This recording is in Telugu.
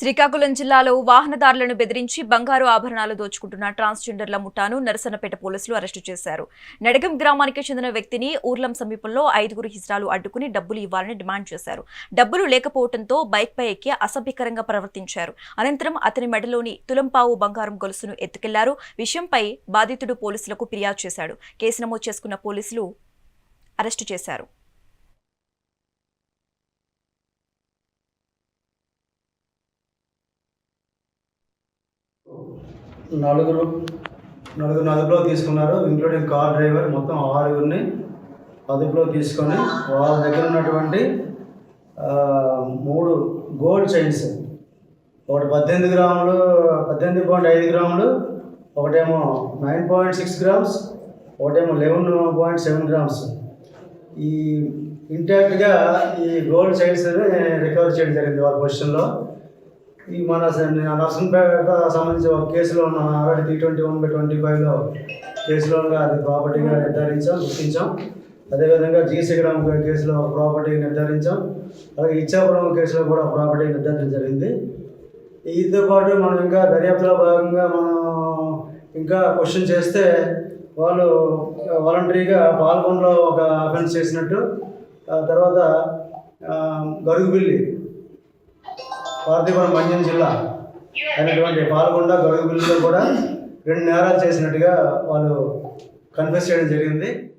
శ్రీకాకుళం జిల్లాలో వాహనదారులను బెదిరించి బంగారు ఆభరణాలు దోచుకుంటున్న ట్రాన్స్జెండర్ల ముఠాను నరసనపేట పోలీసులు అరెస్టు చేశారు. నడగం గ్రామానికి చెందిన వ్యక్తిని ఊర్లం సమీపంలో ఐదుగురు హిజ్రాలు అడ్డుకుని డబ్బులు ఇవ్వాలని డిమాండ్ చేశారు. డబ్బులు లేకపోవడంతో బైక్పై ఎక్కి అసభ్యకరంగా ప్రవర్తించారు. అనంతరం అతని మెడలోని తులంపావు బంగారం గొలుసును ఎత్తుకెళ్ళారు. విషయంపై బాధితుడు పోలీసులకు ఫిర్యాదు చేశాడు. కేసు నమోదు చేసుకున్న పోలీసులు అరెస్టు చేశారు. నలుగురు నలుగురు అదుపులో తీసుకున్నారు. ఇంక్లూడింగ్ కార్ డ్రైవర్ మొత్తం ఆరుగురిని అదుపులో తీసుకొని వాళ్ళ దగ్గర ఉన్నటువంటి మూడు గోల్డ్ చైన్స్. ఒకటి పద్దెనిమిది గ్రాములు పద్దెనిమిది పాయింట్ ఐదు గ్రాములు ఒకటేమో నైన్ పాయింట్ సిక్స్ గ్రామ్స్ ఒకటేమో లెవెన్ పాయింట్ సెవెన్ గ్రామ్స్. ఈ ఇంటాక్ట్గా ఈ గోల్డ్ చైన్స్ రికవర్ చేయడం జరిగింది వాళ్ళ పొజిషన్లో. ఈ మన స- నర్సంపేట సంబంధించిన ఒక కేసులో ఉన్న already three twenty one by twenty ఫైవ్లో కేసులో ఉన్న అది ప్రాపర్టీగా నిర్ధారించాం గుర్తించాం. అదేవిధంగా జీసీగ్రామ్ కేసులో ప్రాపర్టీ నిర్ధారించాం. అలాగే ఇచ్చాపురం కేసులో కూడా ప్రాపర్టీ నిర్ధారించడం జరిగింది. వీటితో పాటు మనం ఇంకా దర్యాప్తులో భాగంగా మనం ఇంకా క్వశ్చన్ చేస్తే వాళ్ళు వాలంటరీగా పాల్గొనలో ఒక అఫెన్స్ చేసినట్టు తర్వాత గరుగుబిల్లి పార్థిపురం మంజం జిల్లా అయినటువంటి పాల్గొండ గడుగుబిల్లిలో కూడా రెండు నేరాలు చేసినట్టుగా వాళ్ళు కన్ఫెస్ చేయడం జరిగింది.